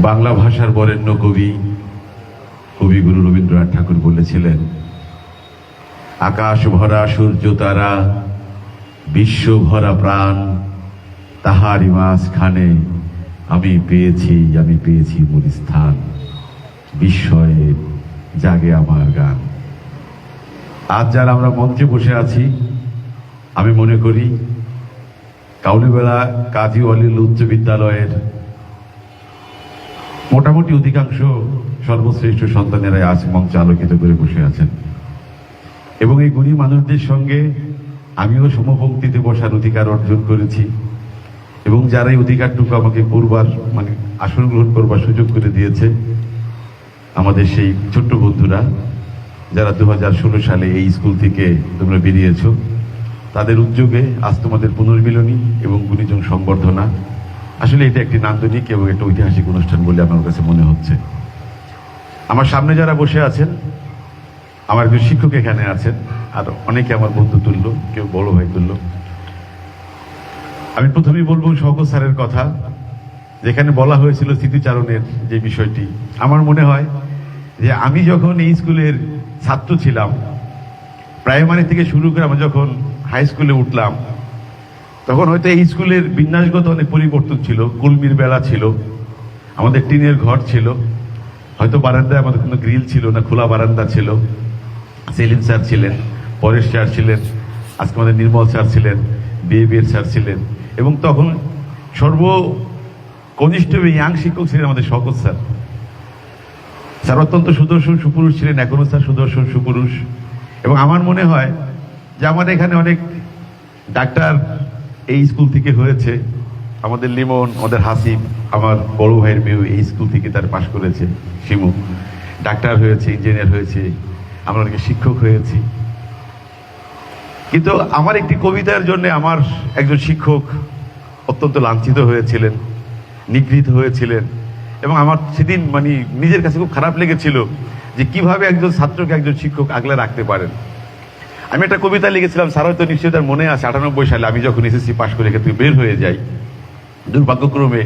বাংলা ভাষার বরেণ্য কবি কবিগুরু রবীন্দ্রনাথ ঠাকুর বলেছিলেন আকাশ ভরা সূর্য তারা বিশ্ব ভরা প্রাণ তাহারি মাঝখানে আমি পেয়েছি আমি পেয়েছি মূল স্থান বিস্ময়ে জাগে আমার গান। আজ যারা আমরা মঞ্চে বসে আছি, আমি মনে করি, কাউলিবেলা কাজী অলিল উচ্চ বিদ্যালয়ের মোটামুটি অধিকাংশ সর্বশ্রেষ্ঠ সন্তানেরাই আজ মঞ্চে আলোকিত করে বসে আছেন। এবং এই গুণী মানুষদের সঙ্গে আমিও সমপঙ্ক্তিতে বসার অধিকার অর্জন করেছি। এবং যারা এই অধিকারটুকু আমাকে করবার মানে আসন গ্রহণ করবার সুযোগ করে দিয়েছে, আমাদের সেই ছোট্ট বন্ধুরা, যারা দু হাজার ষোলো সালে এই স্কুল থেকে তোমরা বেরিয়েছো, তাদের উদ্যোগে আজ তোমাদের পুনর্মিলনী এবং গুণীজন সংবর্ধনা আসলে এটা একটি নান্দনিক এবং একটা ঐতিহাসিক অনুষ্ঠান বলে আমার কাছে মনে হচ্ছে। আমার সামনে যারা বসে আছেন, আমার একজন শিক্ষক এখানে আছেন, আর অনেকে আমার বন্ধু তুলল কেউ বড় ভাই তুলল আমি প্রথমেই বলব শওকত স্যারের কথা, যেখানে বলা হয়েছিল স্মৃতিচারণের যে বিষয়টি। আমার মনে হয় যে আমি যখন এই স্কুলের ছাত্র ছিলাম, প্রাইমারি থেকে শুরু করে আমি যখন হাই স্কুলে উঠলাম তখন হয়তো এই স্কুলের বিন্যাসগত অনেক পরিবর্তন ছিল, কুলমির বেলা ছিল, আমাদের টিনের ঘর ছিল, হয়তো বারান্দায় আমাদের কোনো গ্রিল ছিল না, খোলা বারান্দা ছিল। সেলিম স্যার ছিলেন, পরেশ স্যার ছিলেন, আজকে আমাদের নির্মল স্যার ছিলেন, বিএবিএর স্যার ছিলেন, এবং তখন সর্ব কনিষ্ঠ ইয়াং শিক্ষক ছিলেন আমাদের শকত স্যার। স্যার অত্যন্ত সুদর্শন, সুপুরুষ ছিলেন এখনও স্যার সুদর্শন, সুপুরুষ। এবং আমার মনে হয় যে আমাদের এখানে অনেক ডাক্তার এই স্কুল থেকে হয়েছে, আমাদের লিমন, আমাদের হাসিব আমার বড় ভাইয়ের মেয়েও এই স্কুল থেকে তার পাশ করেছে, শিমু। ডাক্তার হয়েছে ইঞ্জিনিয়ার হয়েছে, আমরা অনেকে শিক্ষক হয়েছি। কিন্তু আমার একটি কবিতার জন্য আমার একজন শিক্ষক অত্যন্ত লাঞ্ছিত হয়েছিলেন, নিগৃহীত হয়েছিলেন, এবং আমার সেদিন মানে নিজের কাছে খুব খারাপ লেগেছিল যে কীভাবে একজন ছাত্রকে একজন শিক্ষক আগলে রাখতে পারেন। আমি একটা কবিতা লিখেছিলাম, স্যার হয়তো নিশ্চয়ই তার মনে আছে, আটানব্বই সালে আমি যখন এসএসসি পাশ করে থেকে বের হয়ে যাই, দুর্ভাগ্যক্রমে।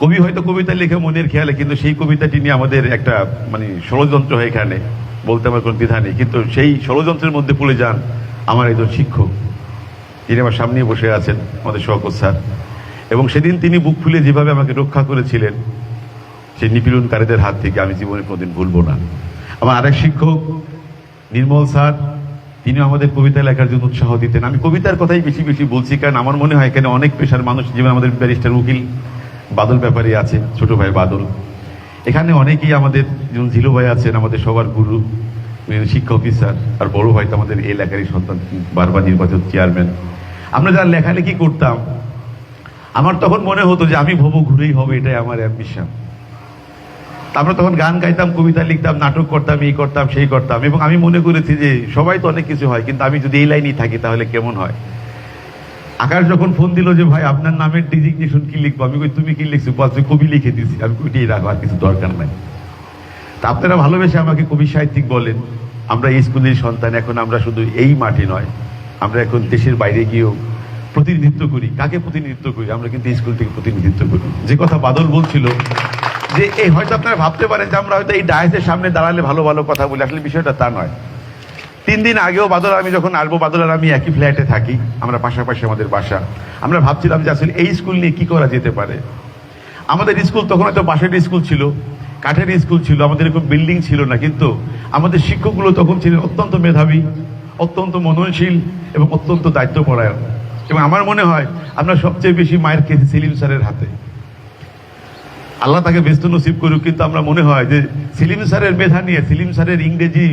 কবি হয়তো কবিতা লিখে মনের খেয়ালে, কিন্তু সেই কবিতাটি নিয়ে আমাদের একটা মানে ষড়যন্ত্র হয় এখানে, বলতে আমার কোনো দ্বিধা নেই। কিন্তু সেই ষড়যন্ত্রের মধ্যে পড়ে যান আমার একজন শিক্ষক। তিনি আমার সামনে বসে আছেন, আমাদের শওকত স্যার। এবং সেদিন তিনি বুক খুলে যেভাবে আমাকে রক্ষা করেছিলেন, সেই নিপীড়নকারীদের হাত থেকে আমি জীবনে কোনোদিন ভুলবো না। আমার আরেক শিক্ষক, নির্মল স্যার তিনি আমাদের কবিতা লেখার জন্য উৎসাহ দিতেন। আমি কবিতার কথাই বেশি বেশি বলছি, কারণ আমার মনে হয় এখানে অনেক পেশার মানুষ যেমন আমাদের ব্যারিস্টার উকিল বাদল ব্যাপারী আছে, ছোট ভাই বাদল। এখানে অনেকেই আমাদের, যেমন ঝিলু ভাই আছেন, আমাদের সবার গুরু শিক্ষা অফিসার, আর বড় ভাই তো আমাদের এলাকারই সন্তান বারবার নির্বাচিত চেয়ারম্যান। আমরা যারা লেখালেখি করতাম, আমার তখন মনে হতো যে আমি ভব ঘুরেই হবে, এটাই আমার অ্যাম্বিশন। আমরা তখন গান গাইতাম, কবিতা লিখতাম, নাটক করতাম, এই করতাম, সেই করতাম এবং আমি মনে করেছি যে সবাই তো অনেক কিছু হয়, কিন্তু আমি যদি এই লাইনেই থাকি তাহলে কেমন হয়? আকাশ যখন ফোন দিল যে, ভাই, আপনার নামের ডিজিগনেশন কি লিখব? আমি তুমি কি লিখছো? বলছো কবি লিখে দিছি। আমি কইটাই রাখো, আর কিছু দরকার নাই। তা আপনারা ভালোবেসে আমাকে কবি সাহিত্যিক বলেন, আমরা এই স্কুলের সন্তান, এখন আমরা শুধু এই মাঠে নয়, আমরা এখন দেশের বাইরে গিয়েও প্রতিনিধিত্ব করি। কাকে প্রতিনিধিত্ব করি? আমরা কিন্তু স্কুল থেকে প্রতিনিধিত্ব করি। যে কথা বাদল বলছিল যে এই হয়তো আপনারা ভাবতে পারেন যে আমরা হয়তো এই ডায়েসের সামনে দাঁড়ালে ভালো ভালো কথা বলি। আসলে বিষয়টা তা নয়। তিন দিন আগেও বাদল আমি যখন আসব, বাদল আমি একই ফ্ল্যাটে থাকি। আমরা পাশাপাশি আমাদের বাসা। আমরা ভাবছিলাম যে আসলে এই স্কুল নিয়ে কী করা যেতে পারে। আমাদের স্কুল তখন হয়তো বাসের স্কুল ছিল, কাঠের স্কুল ছিল, আমাদের এরকম বিল্ডিং ছিল না, কিন্তু আমাদের শিক্ষকগুলো তখন ছিলেন অত্যন্ত মেধাবী, অত্যন্ত মননশীল এবং অত্যন্ত দায়িত্বপরায়ণ। এবং আমার মনে হয় আমরা সবচেয়ে বেশি মায়ের খেয়েছি সেলিম স্যারের হাতে। আল্লাহ তাকে ব্যস্ত নসিব করুক, কিন্তু আমরা মনে হয় যে সেলিম স্যারের মেধা নিয়ে, সেলিম স্যারের ইংরেজি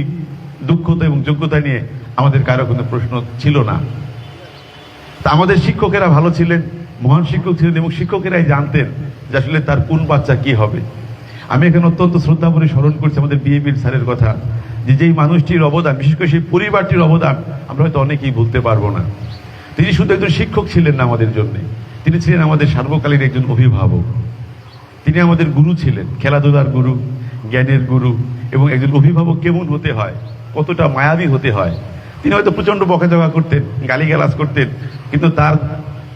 দক্ষতা এবং যোগ্যতা নিয়ে আমাদের কারও কোনো প্রশ্ন ছিল না। তা আমাদের শিক্ষকেরা ভালো ছিলেন, মহান শিক্ষক ছিলেন এবং শিক্ষকেরাই জানতেন যে আসলে তার কোন বাচ্চা কি হবে। আমি এখানে অত্যন্ত শ্রদ্ধা করে স্মরণ করছি আমাদের বিএবির স্যারের কথা, যে যেই মানুষটির অবদান, বিশেষ করে সেই পরিবারটির অবদান, আমরা হয়তো অনেকেই ভুলতে পারব না। তিনি শুধু একজন শিক্ষক ছিলেন না আমাদের জন্যে, তিনি ছিলেন আমাদের সার্বকালীন একজন অভিভাবক। তিনি আমাদের গুরু ছিলেন, খেলাধুলার গুরু, জ্ঞানের গুরু, এবং একজন অভিভাবক কেমন হতে হয়, কতটা মায়াবী হতে হয়। তিনি হয়তো প্রচণ্ড বকাঝকা করতেন, গালিগালাজ করতেন, কিন্তু তার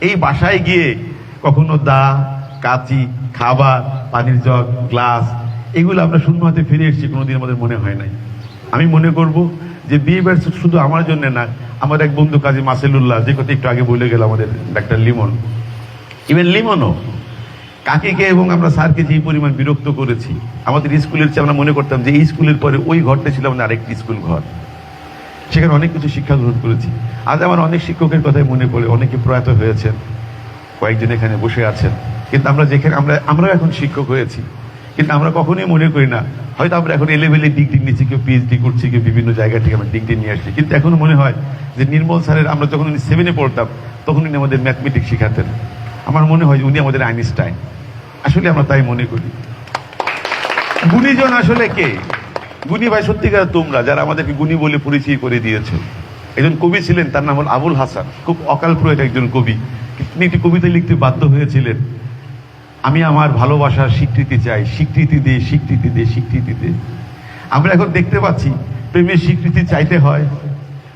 এই বাসায় গিয়ে কখনো দা, কাচি, খাবার, পানির জগ, গ্লাস, এগুলো আমরা শূন্য হাতে ফিরে এসেছি, কোনোদিন আমাদের মনে হয় নাই। আমি মনে করব যে বিয়ে ব্যাট শুধু আমার জন্য না, আমার এক বন্ধু কাজী মাসেলুল্লাহ, যে কথা একটু আগে বলে গেল আমাদের ডাক্তার লিমন। ইভেন লিমনও কাকিকে এবং আমরা স্যারকে যে পরিমাণ বিরক্ত করেছি, আমাদের স্কুলের চেয়ে আমরা মনে করতাম যে এই স্কুলের পরে ওই ঘরটা ছিল আমাদের আরেকটি স্কুল ঘর। সেখানে অনেক কিছু শিক্ষা গ্রহণ করেছি। আজ আমার অনেক শিক্ষকের কথাই মনে পড়ে, অনেকে প্রয়াত হয়েছেন, কয়েকজন এখানে বসে আছেন। কিন্তু আমরা যেখানে, আমরা, আমরাও এখন শিক্ষক হয়েছি। কিন্তু আমরা কখনোই মনে করি না, হয়তো আমরা এখন এলেভেলে ডিগ্রি নিচ্ছি, কেউ পিএইচডি করছি, কেউ বিভিন্ন জায়গা থেকে আমরা ডিগ্রি নিয়ে আসছি। কিন্তু এখনও মনে হয় যে নির্মল স্যারের, আমরা যখন উনি সেভেনে পড়তাম, তখন উনি আমাদের ম্যাথমেটিক্স শেখাতেন। আমার মনে হয় উনি আমাদের আইনস্টাইন। আসলে আমরা তাই মনে করি। গুণীজন আসলে কে? গুণী ভাই, সত্যিকার তোমরা, যারা আমাদেরকে গুণী বলে পরিচয় করে দিয়েছ। একজন কবি ছিলেন, তার নাম হল আবুল হাসান। খুব অকাল প্রয়ত একজন কবি। তিনি একটি কবিতা লিখতে বাধ্য হয়েছিলেন। আমি আমার ভালোবাসার স্বীকৃতি চাই। স্বীকৃতি দে স্বীকৃতি দে স্বীকৃতি দে। আমরা এখন দেখতে পাচ্ছি, প্রেমের স্বীকৃতি চাইতে হয়,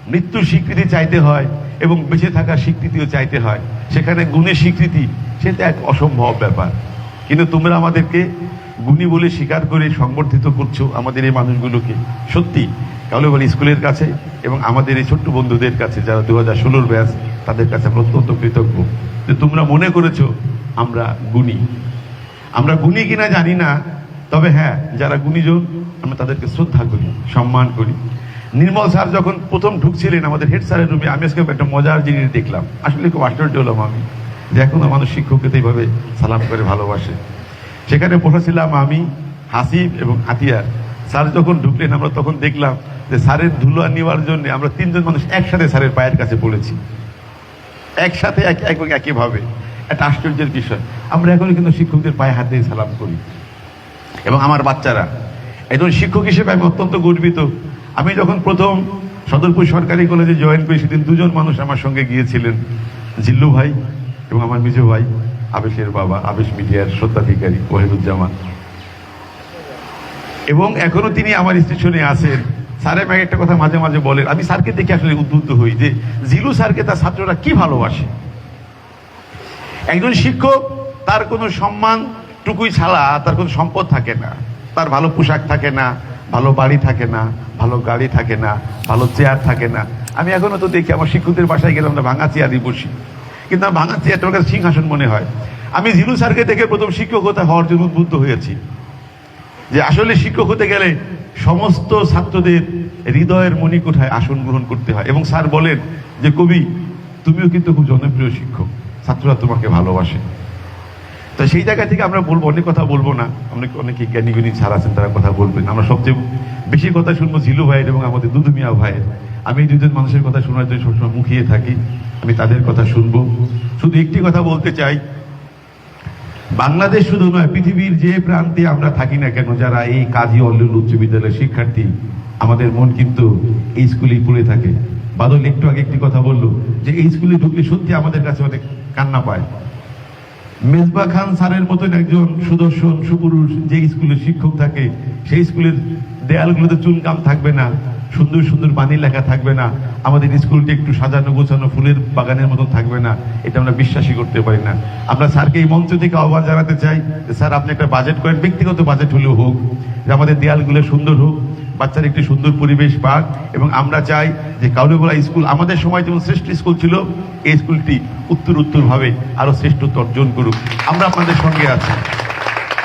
মৃত্যুর স্বীকৃতি চাইতে হয়। এবং বেঁচে থাকার স্বীকৃতিও চাইতে হয়। সেখানে গুণের স্বীকৃতি, সেটা এক অসম্ভব ব্যাপার। কিন্তু তোমরা আমাদেরকে গুণী বলে স্বীকার করে সংবর্ধিত করছ আমাদের এই মানুষগুলোকে। সত্যি কাউলেবাড়ি স্কুলের কাছে এবং আমাদের এই ছোট্ট বন্ধুদের কাছে যারা দু হাজার ষোলোর ব্যাস তাদের কাছে আমরা অত্যন্ত কৃতজ্ঞ। যে তোমরা মনে করেছ আমরা গুণী। আমরা গুণী কিনা জানি না, তবে হ্যাঁ যারা গুণীজন, আমরা তাদেরকে শ্রদ্ধা করি, সম্মান করি। নির্মল স্যার যখন প্রথম ঢুকছিলেন আমাদের হেড স্যারের রুমে, আমি আজকে একটা মজার জিনিস দেখলাম। আসলে খুব আশ্চর্য হলাম আমি যে এখনও মানুষ শিক্ষককে তো এইভাবে সালাম করে ভালোবাসে। সেখানে বসেছিলাম আমি হাসিব এবং হাতিয়ার। স্যার যখন ঢুকলেন, আমরা তখন দেখলাম যে স্যারের ধুলো নেওয়ার জন্য আমরা তিনজন মানুষ একসাথে স্যারের পায়ের কাছে পড়েছি। একসাথে এক এক একইভাবে। একটা আশ্চর্যের বিষয়। আমরা এখনও কিন্তু শিক্ষকদের পায়ে হাত দিয়ে সালাম করি। এবং আমার বাচ্চারা, একজন শিক্ষক হিসেবে আমি অত্যন্ত গর্বিত। আমি যখন প্রথম সদরপুর সরকারি কলেজে জয়েন করি, সেদিন দুজন মানুষ আমার সঙ্গে গিয়েছিলেন, জিল্লু ভাই এবং আমার মিজু ভাই, আবেশের বাবা, আবেশ মিডিয়ার সত্যাধিকারী ওয়াহিদুজ্জামান। এবং এখনও তিনি আমার স্টেশনে আছেন। স্যার আমাকে একটা কথা মাঝে মাঝে বলেন, আমি স্যারকে দেখে আসলে উদ্বুদ্ধ হই যে জিলু স্যারকে তার ছাত্ররা কি ভালোবাসে? একজন শিক্ষক, তার কোনো সম্মান টুকুই ছাড়া তার কোনো সম্পদ থাকে না, তার ভালো পোশাক থাকে না ভালো বাড়ি থাকে না, ভালো গাড়ি থাকে না, ভালো চেয়ার থাকে না। আমি এখনও তো দেখি আমার শিক্ষকদের বাসায় গেলে আমরা ভাঙা চেয়ারই বসি। কিন্তু আমার ভাঙা চেয়ারটা আমার কাছে সিংহাসন মনে হয়। আমি জিলু স্যারকে দেখে প্রথম শিক্ষকতা হওয়ার জন্য উদ্বুদ্ধ হয়েছি। যে আসলে শিক্ষক হতে গেলে সমস্ত ছাত্রদের হৃদয়ের মণিকোঠায় আসন গ্রহণ করতে হয়। এবং স্যার বলেন যে, কবি, তুমিও কিন্তু খুব জনপ্রিয় শিক্ষক। ছাত্ররা তোমাকে ভালোবাসে। তো সেই জায়গা থেকে আমরা বলব, অনেক কথা বলব না। অনেক অনেকে জ্ঞানী গুণী ছাড় আছেন, তারা কথা বলবেন। আমরা সবচেয়ে বেশি কথা শুনব ঝিলু ভাইয়ের এবং আমাদের দুদু মিয়া ভাইয়ের। আমি এই দুজন মানুষের কথা শোনার জন্য সবসময় মুখিয়ে থাকি। আমি তাদের কথা শুনব। শুধু একটি কথা বলতে চাই। বাংলাদেশ শুধু নয়, পৃথিবীর যে প্রান্তে আমরা থাকি না কেন, যারা এই কাজী অল্লুল উচ্চ বিদ্যালয়ের শিক্ষার্থী, আমাদের মন কিন্তু এই স্কুলেই পড়ে থাকে। বাদল একটু আগে একটি কথা বলল যে, এই স্কুলে ঢুকলে সত্যি আমাদের কাছে অনেক কান্না পায়। মেজবা খান স্যারের মতন একজন সুদর্শন, সুপুরুষ, যে স্কুলের শিক্ষক থাকে, সেই স্কুলের দেয়ালগুলোতে চুনকাম থাকবে না, সুন্দর সুন্দর বাণী লেখা থাকবে না, আমাদের স্কুলটি একটু সাজানো গোছানো ফুলের বাগানের মতো থাকবে না, এটা আমরা বিশ্বাসই করতে পারি না। আমরা স্যারকে এই মঞ্চ থেকে আহ্বান জানাতে চাই স্যার, আপনি একটা বাজেট করেন, ব্যক্তিগত বাজেট হলেও হোক, যে আমাদের দেয়ালগুলো সুন্দর হোক বাচ্চার একটি সুন্দর পরিবেশ পাক এবং আমরা চাই যে কাউরিগোলা স্কুল, আমাদের সময় যেমন শ্রেষ্ঠ স্কুল ছিল, এই স্কুলটি উত্তর উত্তরভাবে আরও আরও শ্রেষ্ঠত্ব অর্জন করুক। আমরা আপনাদের সঙ্গে আছি।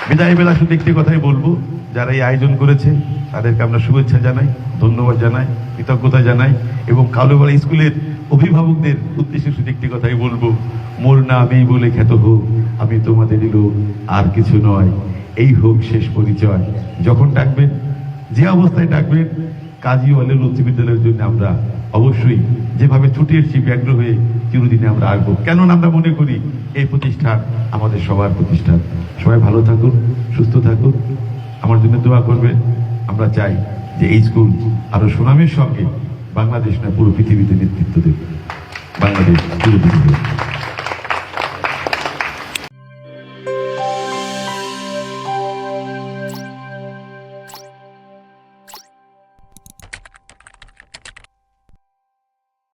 বিদায় বেলা শুধু একটি কথাই বলব, যারা এই আয়োজন করেছে, তাদেরকে আমরা শুভেচ্ছা জানাই, ধন্যবাদ জানাই, কৃতজ্ঞতা জানাই এবং কালুবাড়া স্কুলের অভিভাবকদের উদ্দেশ্যে শুধু একটি কথাই বলব, মোর না আমি বলে খ্যাত হোক, আমি তোমাদের লোক আর কিছু নয়। এই হোক শেষ পরিচয়। যখন ডাকবেন যে অবস্থায় ডাকবেন কাজী ওয়ালের উচ্চ বিদ্যালয়ের জন্য আমরা অবশ্যই যেভাবে ছুটে এসেছি, ব্যগ্র হয়ে চিরদিনে আমরা আসব কেননা আমরা মনে করি, এই প্রতিষ্ঠান আমাদের সবার প্রতিষ্ঠান। সবাই ভালো থাকুন, সুস্থ থাকুন। আমার জন্য দোয়া করবেন। আমরা চাই যে এই স্কুল আরও সুনামের সঙ্গে বাংলাদেশ না পুরো পৃথিবীতে নেতৃত্ব দেবে। বাংলাদেশ পৃথিবী